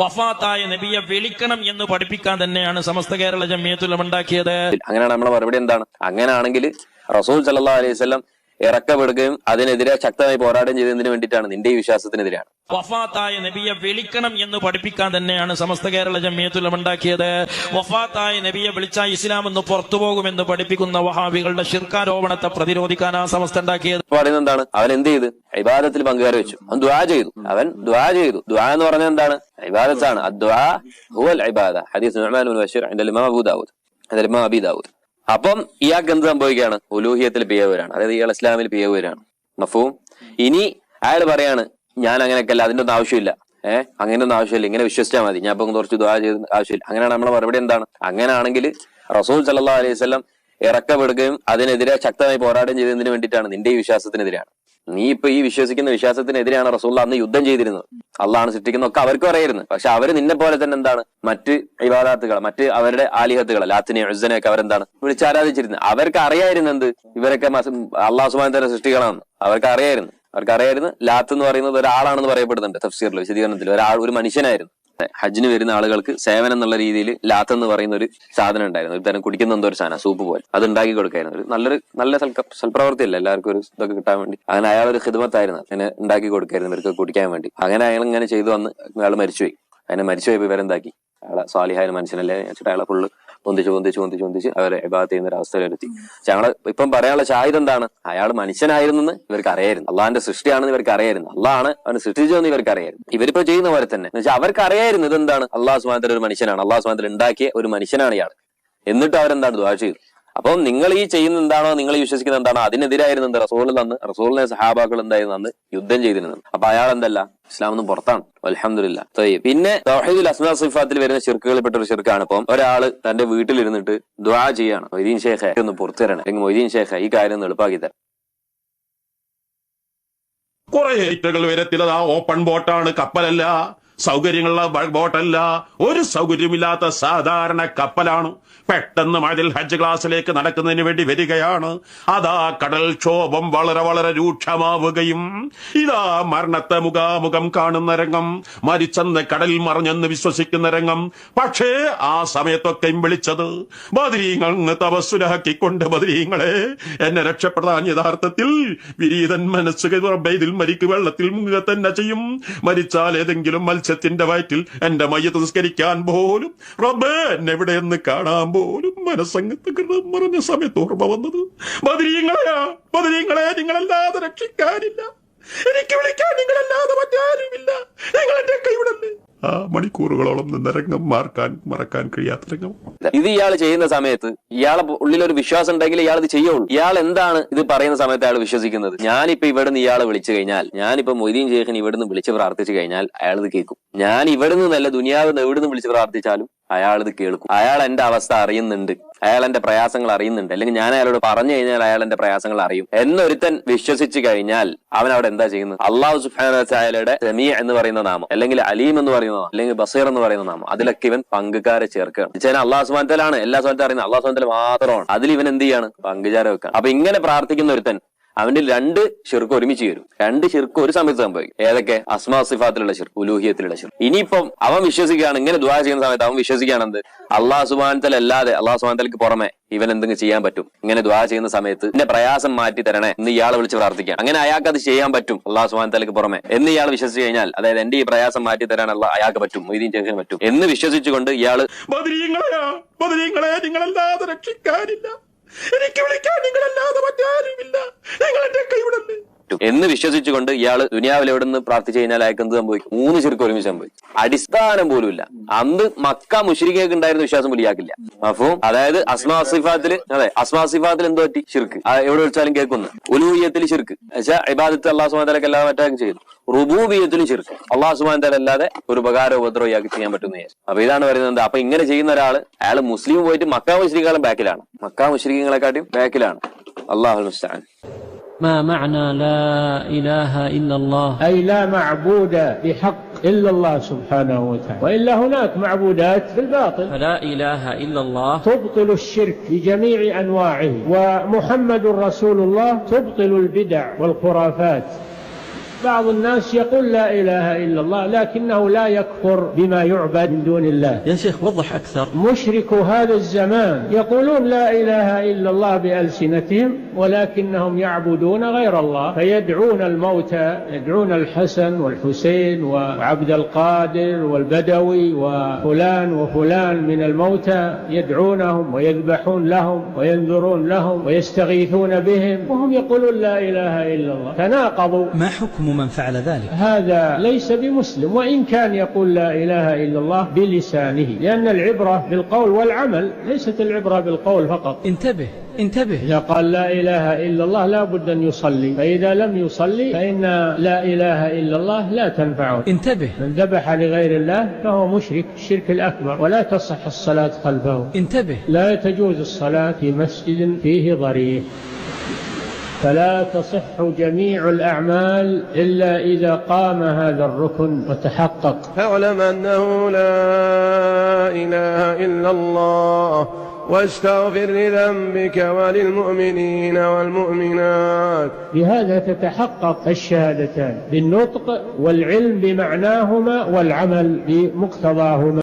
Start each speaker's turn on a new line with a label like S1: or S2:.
S1: വഫാത്തായ നബിയെ വിളിക്കണം എന്ന് പഠിപ്പിക്കാൻ തന്നെയാണ് സമസ്ത കേരള ജമിയത്തുലം ഉണ്ടാക്കിയത്.
S2: അങ്ങനെയാണ് നമ്മളെ മറുപടി എന്താണ്? അങ്ങനെയാണെങ്കിൽ റസൂൽ സല്ലല്ലാഹു അലൈഹി വസല്ലം ഇറക്കപ്പെടുകയും അതിനെതിരെ ശക്തമായി പോരാടുകയും ചെയ്തതിന് വേണ്ടിയിട്ടാണ് നിന്റെ വിശ്വാസത്തിനെതിരെയാണ്.
S1: വഫാത്തായ നബിയെ വിളിക്കണം എന്ന് പഠിപ്പിക്കാൻ തന്നെയാണ് സമസ്ത കേരള ജമ്മിയത്തുലം ഉണ്ടാക്കിയത്. വഫാത്തായ നബിയെ വിളിച്ചാൽ ഇസ്ലാം എന്ന് പുറത്തു പോകുമെന്ന് പഠിപ്പിക്കുന്ന വഹാബികളുടെ ശിർക്കാരോപണത്തെ പ്രതിരോധിക്കാൻ ആ സമസ്ത ഉണ്ടാക്കിയത്.
S2: പറയുന്നത് എന്താണ്? അവൻ എന്ത് ചെയ്ത്? ഇബാദത്തിൽ പങ്കുകാരെ വെച്ചു. അവൻ ദ്വാ ചെയ്തു. അവൻ ദ്വാ ചെയ്തു. ദ്വാ എന്ന് പറഞ്ഞത് എന്താണ്? ഇബാദത്താണ്. അദ്വാ ഹുവൽ ഇബാദ. ഹദീസ് ബഷീർ ഇൻദൽ ഇമാം അബൂ ദാവൂദ്. അപ്പം ഇയാൾക്ക് എന്ത് സംഭവിക്കുകയാണ്? ഉലൂഹിയത്തിൽ പിയവരാണ് അതായത് ഇയാൾ ഇസ്ലാമിൽ പിയവരാണ് മഫൂം ഇനി അയാൾ പറയാണ് ഞാൻ അങ്ങനെയൊക്കെ അല്ല അതിന്റെ ഒന്നും ആവശ്യമില്ല. ഏഹ് അങ്ങനെ ഒന്നും ആവശ്യമില്ല ഇങ്ങനെ വിശ്വസിച്ചാൽ മതി. ഞാൻ ഇപ്പം കുറച്ച് ദ്വാ ചെയ്ത് ആവശ്യമില്ല. അങ്ങനെയാണ് നമ്മളെ മറുപടി എന്താണ്? അങ്ങനെയാണെങ്കിൽ റസൂൽ സല്ലാ അലൈഹി സ്വലം ഇറക്കപ്പെടുകയും അതിനെതിരെ ശക്തമായി പോരാടുകയും ചെയ്തതിന് വേണ്ടിയിട്ടാണ് നിന്റെ ഈ വിശ്വാസത്തിനെതിരാണ് നീ ഇപ്പൊ ഈ വിശ്വസിക്കുന്ന വിശ്വാസത്തിനെതിരെയാണ് റസൂള്ള അന്ന് യുദ്ധം ചെയ്തിരുന്നത്. അള്ളാഹാണ് സൃഷ്ടിക്കുന്ന ഒക്കെ അവർക്കും അറിയായിരുന്നു. പക്ഷെ അവർ നിന്നെ പോലെ തന്നെ എന്താണ്? മറ്റ് വിവാദാത്തുകൾ മറ്റ് അവരുടെ ആലിഹത്തുകൾ ലാത്തിനെ അഴുസനെയൊക്കെ അവരെന്താണ്? വിളിച്ച് ആരാധിച്ചിരുന്നത് അവർക്ക് അറിയായിരുന്നു എന്ത്? ഇവരൊക്കെ അള്ളാഹു സുബാൻ തന്നെ സൃഷ്ടികളാണെന്ന്. അവർക്ക് അറിയായിരുന്നു അവർക്ക് അറിയായിരുന്നു ലാത്ത് എന്ന് പറയുന്നത് ഒരാളാണെന്ന് പറയപ്പെടുന്നുണ്ട് തഫ്സീറിൽ വിശദീകരണത്തിൽ ഒരാൾ ഒരു മനുഷ്യനായിരുന്നു. ഹജ്ജിന് വരുന്ന ആളുകൾക്ക് സേവനം എന്നുള്ള രീതിയിൽ ലാത്ത് എന്ന് പറയുന്ന ഒരു സാധനം ഉണ്ടായിരുന്നു. ഒരു തരം കുടിക്കുന്ന എന്തോ ഒരു സാധനം സൂപ്പ് പോലെ. അത് ഉണ്ടാക്കി കൊടുക്കായിരുന്നു. ഒരു നല്ലൊരു നല്ല സൽപ്രവർത്തി അല്ല എല്ലാവർക്കും ഒരു ഇതൊക്കെ കിട്ടാൻ വേണ്ടി. അങ്ങനെ അയാൾ ഒരു ഹിദ്മത്തായിരുന്നു അങ്ങനെ ഉണ്ടാക്കി കൊടുക്കായിരുന്നു. ഇവർക്ക് കുടിക്കാൻ വേണ്ടി. അങ്ങനെ അയാൾ ഇങ്ങനെ ചെയ്തു വന്ന് അയാൾ മരിച്ചുപോയി. അതിനെ മരിച്ചുപോയി ഇവരെന്താക്കി? അയാളെ സ്വാലിഹായ മനുഷ്യനല്ലേ? വെച്ചിട്ട് അയാളെ ഫുള്ള് പൊന്തിച്ച് പൊന്തിച്ച് പൊന്തിച്ച് പൊന്തിച്ച് അവരെ ഇബാദത്ത് ചെയ്യുന്ന ഒരു അവസ്ഥയിലെത്തി പക്ഷെ ഞങ്ങൾ ഇപ്പം പറയാനുള്ള ഷാഹിദ് എന്താണ്? അയാൾ മനുഷ്യനായിരുന്നെന്ന് ഇവർക്ക് അറിയായിരുന്നു. അള്ളാഹിന്റെ സൃഷ്ടിയാണെന്ന് ഇവർക്ക് അറിയായിരുന്നു. അള്ളാഹാണ് അവന് സൃഷ്ടിച്ചതെന്ന് ഇവർക്ക് അറിയായിരുന്നു. ഇവരിപ്പോ ചെയ്യുന്ന പോലെ തന്നെ. എന്ന് വെച്ചാൽ അവർക്ക് അറിയായിരുന്നു ഇതെന്താണ്? അള്ളാഹു തആല ഒരു മനുഷ്യനാണ്. അള്ളാഹു സുമാനത്തിൽ ഉണ്ടാക്കിയ ഒരു മനുഷ്യനാണ് ഇയാൾ. എന്നിട്ട് അവരെന്താണ് ദ്വാ ചെയ്തു അപ്പം നിങ്ങൾ ഈ ചെയ്യുന്ന എന്താണോ നിങ്ങൾ വിശ്വസിക്കുന്ന എന്താണോ അതിനെതിരായിരുന്നു എന്ത് റസൂൽ തന്ന്? റസൂലിനെ സഹാബാക്കൾ എന്തായിരുന്നു അന്ന് യുദ്ധം ചെയ്തിരുന്നത് അപ്പൊ അയാൾ എന്തല്ല? ഇസ്ലാം ഒന്നും പുറത്താണ്. അലഹമില്ല പിന്നെ തൗഹീദുൽ അസ്മാ സിഫാത്തിൽ വരുന്ന ശിർക്കുകളിൽ പെട്ട ഒരു ശിർക്കാണ്. ഇപ്പം ഒരാൾ തന്റെ വീട്ടിലിരുന്നിട്ട് ദ്വാ ചെയ്യാണ്. മൊയ്തീൻ ഷേഖ ഒന്ന് പുറത്തു തരണം അല്ലെങ്കിൽ മൊയ്തീൻ ഷേഖ ഈ കാര്യം ഒന്ന് എളുപ്പാക്കി തരാം.
S3: കുറെ ഐറ്റകൾ വരത്തിലത് ആ ഓപ്പൺ ബോട്ടാണ് കപ്പലല്ല. സൗകര്യങ്ങളുള്ള ബോട്ടല്ല. ഒരു സൗകര്യമില്ലാത്ത സാധാരണ കപ്പലാണ്. പെട്ടെന്ന് മതിൽ ഹജ്ജ് ക്ലാസ്സിലേക്ക് നടക്കുന്നതിന് വേണ്ടി വരികയാണ്. അതാ കടൽ ക്ഷോഭം വളരെ വളരെ രൂക്ഷമാവുകയും ഇതാ മരണത്തെ മുഖാമുഖം കാണുന്ന രംഗം. മരിച്ചെന്ന് കടലിൽ മറിഞ്ഞെന്ന് വിശ്വസിക്കുന്ന രംഗം. പക്ഷേ ആ സമയത്തൊക്കെയും വിളിച്ചത് ബദരീങ്ങൾ തപസ്സുരാക്കിക്കൊണ്ട് ബദരീങ്ങളെ എന്നെ രക്ഷപ്പെടാൻ യഥാർത്ഥത്തിൽ വിരീതൻ മനസ്സുകൾ മരിക്കു വെള്ളത്തിൽ മുങ്ങുക തന്നെ ചെയ്യും. മരിച്ചാൽ ഏതെങ്കിലും മത്സ്യത്തിന്റെ വയറ്റിൽ എന്റെ മയ്യത്ത് നിസ്കരിക്കാൻ പോലും റബ്ബേ എന്നെവിടെ എന്ന് കാണാൻ പോലും മനസ്സംഗത്ത് കൃതം മറഞ്ഞ സമയത്ത് ഓർമ്മ വന്നത്. ബദരീങ്ങളെയാ ബദരീങ്ങളെ നിങ്ങളല്ലാതെ രക്ഷിക്കാനില്ല. എനിക്ക് വിളിക്കാൻ നിങ്ങളല്ലാതെ മറ്റാരുമില്ല നിങ്ങൾ എന്റെ കൈവിടല്ലേ ആ മണിക്കൂറുകളോളം നിന്ന രംഗം മാർക്കാൻ മറക്കാൻ കഴിയാത്ത രംഗം.
S2: ഇത് ഇയാൾ ചെയ്യുന്ന സമയത്ത് ഇയാളെ ഉള്ളിൽ ഒരു വിശ്വാസം ഉണ്ടെങ്കിൽ ഇയാൾ ഇത് ചെയ്യുള്ളൂ. ഇയാൾ എന്താണ് ഇത് പറയുന്ന സമയത്ത് അയാൾ വിശ്വസിക്കുന്നത്? ഞാനിപ്പോ ഇവിടുന്ന് ഇയാളെ വിളിച്ചു കഴിഞ്ഞാൽ ഞാനിപ്പോ മൊയ്തീൻ ശേഖൻ ഇവിടുന്ന് വിളിച്ച് പ്രാർത്ഥിച്ചു കഴിഞ്ഞാൽ അയാൾ ഇത് കേൾക്കും. ഞാൻ ഇവിടുന്ന് നല്ല ദുനിയാവ് എവിടുന്ന് വിളിച്ച് പ്രാർത്ഥിച്ചാലും അയാൾ ഇത് കേൾക്കും. അയാൾ എന്റെ അവസ്ഥ അറിയുന്നുണ്ട്. അയാൾ എന്റെ പ്രയാസങ്ങൾ അറിയുന്നുണ്ട്. അല്ലെങ്കിൽ ഞാൻ അയാളോട് പറഞ്ഞു കഴിഞ്ഞാൽ അയാൾ എന്റെ പ്രയാസങ്ങൾ അറിയും. എന്നൊരുത്തൻ വിശ്വസിച്ചു കഴിഞ്ഞാൽ അവൻ അവിടെ എന്താ ചെയ്യുന്നത് അള്ളാഹു സുഫാനയുടെ സെമി എന്ന് പറയുന്ന നാമം അല്ലെങ്കിൽ അലീം എന്ന് പറയുന്ന നാമം അല്ലെങ്കിൽ ബസീർ എന്ന് പറയുന്ന നാമം അതിലൊക്കെ ഇവൻ പങ്കുകാരെ ചേർക്കുകയാണ്. വെച്ചാൽ അള്ളാഹു സുബാനത്തിലാണ് എല്ലാ സ്ഥലത്തും അറിയുന്നത്. അള്ളാഹു സുബാൻ മാത്രമാണ് അതിൽ ഇവൻ എന്ത് ചെയ്യാണ്? പങ്കുചാരം വെക്കാൻ അപ്പൊ ഇങ്ങനെ പ്രാർത്ഥിക്കുന്ന ഒരുത്തൻ അവന്റെ രണ്ട് ഷിർക്ക് ഒരുമിച്ച് വരും രണ്ട് ഷിർക്ക് ഒരു സമയത്ത് സംഭവിക്കും. ഏതൊക്കെ? അസ്മാ സിഫാത്തിലുള്ള ഷിർക്ക് ഉലൂഹിയത്തിലുള്ള ഷിർക്ക് ഇനിയിപ്പം അവൻ വിശ്വസിക്കുകയാണ് ഇങ്ങനെ ദ്വാ ചെയ്യുന്ന സമയത്ത് അവൻ വിശ്വസിക്കുകയാണെന്ത്? അള്ളാഹു സുബാനത്തൽ അല്ലാതെ അള്ളാഹു സുബാനത്തലക്ക് പുറമെ ഇവൻ എന്തെങ്കിലും ചെയ്യാൻ പറ്റും? ഇങ്ങനെ ദ്വാ ചെയ്യുന്ന സമയത്ത് എന്റെ പ്രയാസം മാറ്റി തരണേ എന്ന് ഇയാൾ വിളിച്ച് പ്രാർത്ഥിക്കാം അങ്ങനെ അയാൾക്ക് അത് ചെയ്യാൻ പറ്റും അള്ളാഹു സുബാനത്തലക്ക് പുറമെ. എന്ന് ഇയാൾ വിശ്വസിച്ച് കഴിഞ്ഞാൽ അതായത് എന്റെ ഈ പ്രയാസം മാറ്റി തരാനുള്ള അയാൾക്ക് പറ്റും മൊയ്തീൻ ചേഖന് പറ്റും. എന്ന് വിശ്വസിച്ചുകൊണ്ട്
S3: ബദരീങ്ങളെ നിങ്ങളല്ലാതെ രക്ഷിക്കാനില്ല. എനിക്ക് വിളിക്കാൻ നിങ്ങളല്ലാതെ മറ്റാരുമില്ല നിങ്ങൾ എന്റെ കൈവിടല്ലേ
S2: പറ്റും എന്ന് വിശ്വസിച്ചുകൊണ്ട് ഇയാൾ ദുനിയാവിൽ എവിടെ നിന്ന് പ്രാർത്ഥിച്ചു കഴിഞ്ഞാൽ അയാൾക്ക് എന്ത് സംഭവിക്കും. മൂന്ന് ശിർക്ക് ഒരുമിച്ച് സംഭവിക്കും. അടിസ്ഥാനം പോലും ഇല്ല അന്ന് മക്ക മുഷിരിക്കൊക്കെ ഉണ്ടായിരുന്ന വിശ്വാസം പോലും ഇയാൾക്കില്ല അപ്പം അതായത് അസ്മാ സിഫാത്തിൽ അതെ അസ്മാ സിഫാത്തിൽ എന്തോ പറ്റി? ഷിർക്ക് എവിടെ വിളിച്ചാലും കേൾക്കുന്നു. ഉലൂഹിയത്തിൽ ഷിർക്ക് ഇബാദത്ത് അള്ളാഹു സുബാൻ എല്ലാ മറ്റാക്കും ചെയ്തു. റുബൂബിയത്തിലും ഷിർക്ക് അള്ളാഹു സുബാൻ അല്ലാതെ ഒരു ഉപകാര ഉപദ്രവം ഇയാൾക്ക് ചെയ്യാൻ പറ്റുന്ന അപ്പൊ ഇതാണ് പറയുന്നത് അപ്പൊ ഇങ്ങനെ ചെയ്യുന്ന ഒരാൾ അയാൾ മുസ്ലിം പോയിട്ട് മക്ക മുശ്രിക്കാളും ബാക്കിലാണ്. മക്ക മുശ്രിക്കങ്ങളെക്കാട്ടിയും ബാക്കിലാണ്. അള്ളാഹു
S4: ما معنى لا إله إلا الله؟
S5: أي لا معبود بحق إلا الله سبحانه وتعالى. وإلا هناك معبودات بالباطل
S4: فلا إله إلا الله.
S5: تبطل الشرك بجميع أنواعه. ومحمد رسول الله تبطل البدع والخرافات. بعض الناس يقول لا إله إلا الله لكنه لا يكفر بما يعبد من دون الله.
S6: يا شيخ وضح أكثر.
S5: مشرك هذا الزمان يقولون لا إله إلا الله بألسنتهم. ولكنهم يعبدون غير الله فيدعون الموتى يدعون الحسن والحسين وعبد القادر والبدوي وفلان وفلان من الموتى يدعونهم ويذبحون لهم وينذرون لهم ويستغيثون بهم وهم يقولون لا إله إلا الله تناقضوا.
S6: ما حكم من فعل ذلك؟
S5: هذا ليس بمسلم وإن كان يقول لا إله إلا الله بلسانه لأن العبرة بالقول والعمل ليست العبرة بالقول فقط.
S6: انتبه انتبه.
S5: إذا قال لا إله إلا الله لا بد أن يصلي. فإذا لم يصلي فإن لا إله إلا الله لا تنفعه.
S6: انتبه.
S5: من ذبح لغير الله فهو مشرك الشرك الأكبر ولا تصح الصلاة خلفه.
S6: انتبه.
S5: لا تجوز الصلاة في مسجد فيه ضريح. فلا تصح جميع الأعمال إلا إذا قام هذا الركن وتحقق.
S7: فاعلم أنه لا إله إلا الله. واستغفر لذنبك وللمؤمنين والمؤمنات.
S5: بهذا تتحقق الشهادتان بالنطق والعلم بمعناهما والعمل بمقتضاهما.